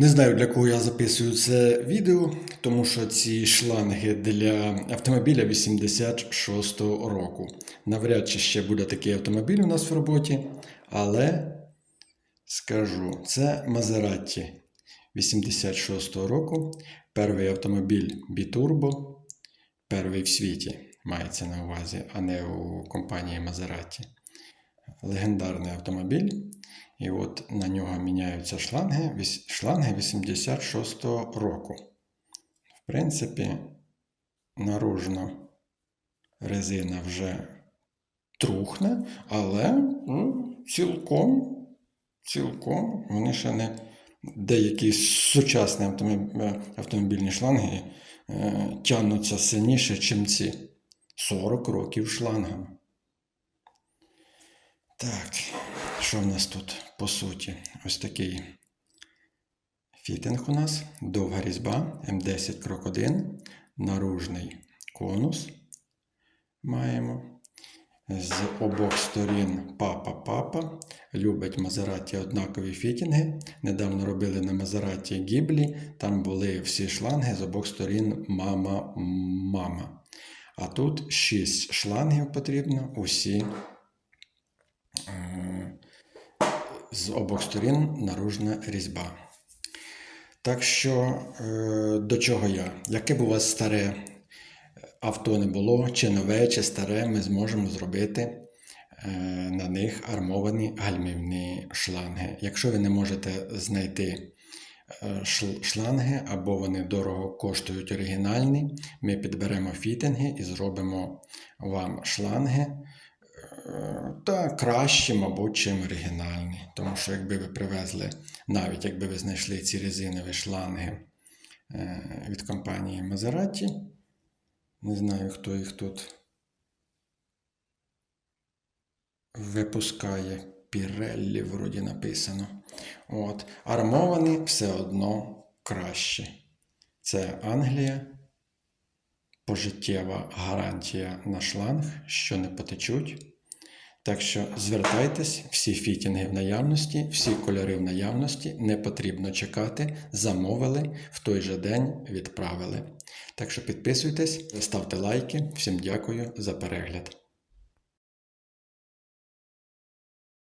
Не знаю, для кого я записую це відео, тому що ці шланги для автомобіля 86-го року. Навряд чи ще буде такий автомобіль у нас в роботі, але скажу, це Maserati 86-го року. Перший автомобіль Biturbo, перший в світі мається на увазі, а не у компанії Maserati. Легендарний автомобіль. І от на нього міняються шланги, шланги 86-го року. В принципі, наружно резина вже трухне, але ну, цілком, цілком вони ще не деякі сучасні автомобільні шланги е, тягнуться сильніше, ніж ці 40 років шлангам. Так, що в нас тут по суті? Ось такий фітинг у нас, довга різьба М10 крок 1, наружний конус маємо. З обох сторін папа-папа. Любить Мазераті однакові фітінги. Недавно робили на Мазераті гіблі. Там були всі шланги з обох сторін мама-мама. А тут 6 шлангів потрібно, усі е, з обох сторін наружна різьба. Так що, е, до чого я? Яке б у вас старе авто не було, чи нове, чи старе, ми зможемо зробити е, на них армовані гальмівні шланги. Якщо ви не можете знайти е, шланги або вони дорого коштують оригінальні, ми підберемо фітинги і зробимо вам шланги. Та кращі, мабуть, чим оригінальні. Тому що якби ви привезли, навіть якби ви знайшли ці резинові шланги е, від компанії Maserati, не знаю, хто їх тут випускає. Pirelli вроді написано. От. Армовані все одно краще. Це Англія. Пожиттєва гарантія на шланг, що не потечуть. Так що звертайтесь, всі фітінги в наявності, всі кольори в наявності, не потрібно чекати, замовили, в той же день відправили. Так що підписуйтесь, ставте лайки. Всім дякую за перегляд.